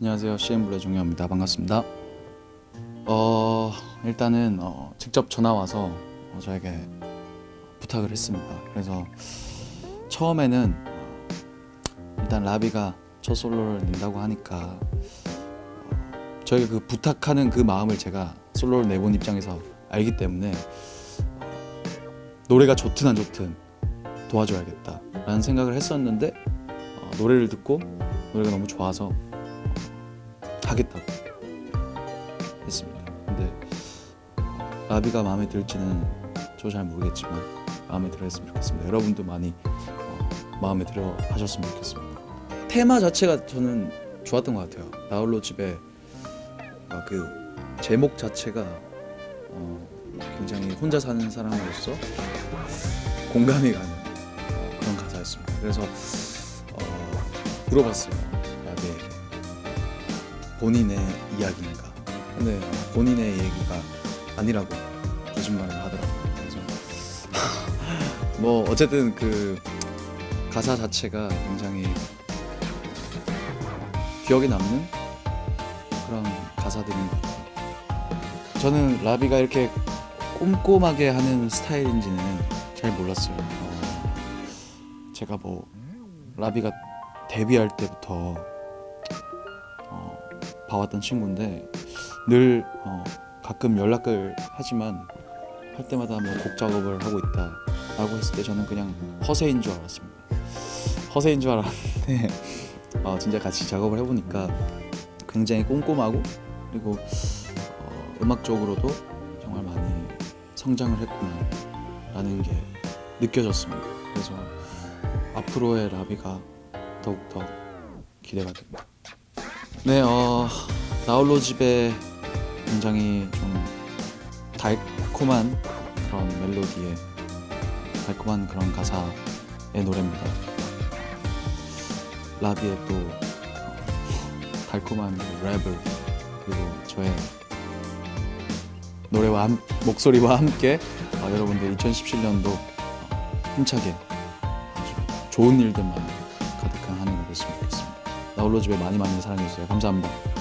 안녕하세요. CN블의 종현입니다. 반갑습니다. 어 일단은 어, 직접 전화 와서 어, 저에게 부탁을 했습니다. 그래서 처음에는 어, 일단 라비가 첫 솔로를 낸다고 하니까 어, 저희가 그 부탁하는 그 마음을 제가 솔로를 내본 입장에서 알기 때문에 어, 노래가 좋든 안 좋든 도와줘야겠다라는 생각을 했었는데 어, 노래를 듣고 노래가 너무 좋아서 하겠다고 했습니다. 근데 어, 라비가 마음에 들지는 저 잘 모르겠지만 마음에 들어 했으면 좋겠습니다. 여러분도 많이 어, 마음에 들어 하셨으면 좋겠습니다. 테마 자체가 저는 좋았던 것 같아요. 나홀로 집에 아, 그 제목 자체가 어, 굉장히 혼자 사는 사람으로서 공감이 가는 어, 그런 가사였습니다. 그래서 어, 물어봤어요. 본인의 이야기인가. 근데 본인의 얘기가 아니라고 거짓말을 하더라고요. 그래서 뭐 어쨌든 그 가사 자체가 굉장히 기억에 남는 그런 가사들인 것 같아요. 저는 라비가 이렇게 꼼꼼하게 하는 스타일인지는 잘 몰랐어요. 어, 제가 뭐 라비가 데뷔할 때부터 어, 봐왔던 친구인데 늘 어, 가끔 연락을 하지만 할 때마다 뭐 곡 작업을 하고 있다라고 했을 때 저는 그냥 허세인 줄 알았습니다. 허세인 줄 알았는데 어, 진짜 같이 작업을 해보니까 굉장히 꼼꼼하고 그리고 어, 음악적으로도 정말 많이 성장을 했구나라는 게 느껴졌습니다. 그래서 앞으로의 라비가 더욱더 기대가 됩니다. 네, 어, 나홀로 집에 굉장히 좀 달콤한 그런 멜로디에 달콤한 그런 가사의 노래입니다. 라비의 또 어, 달콤한 랩을 그리고 저의 노래와 함, 목소리와 함께 어, 여러분들 2017년도 힘차게 아주 좋은 일들만 가득한 한 해가 됐으면 좋겠습니다. 나홀로 집에 많이 많이 사랑해주세요. 감사합니다.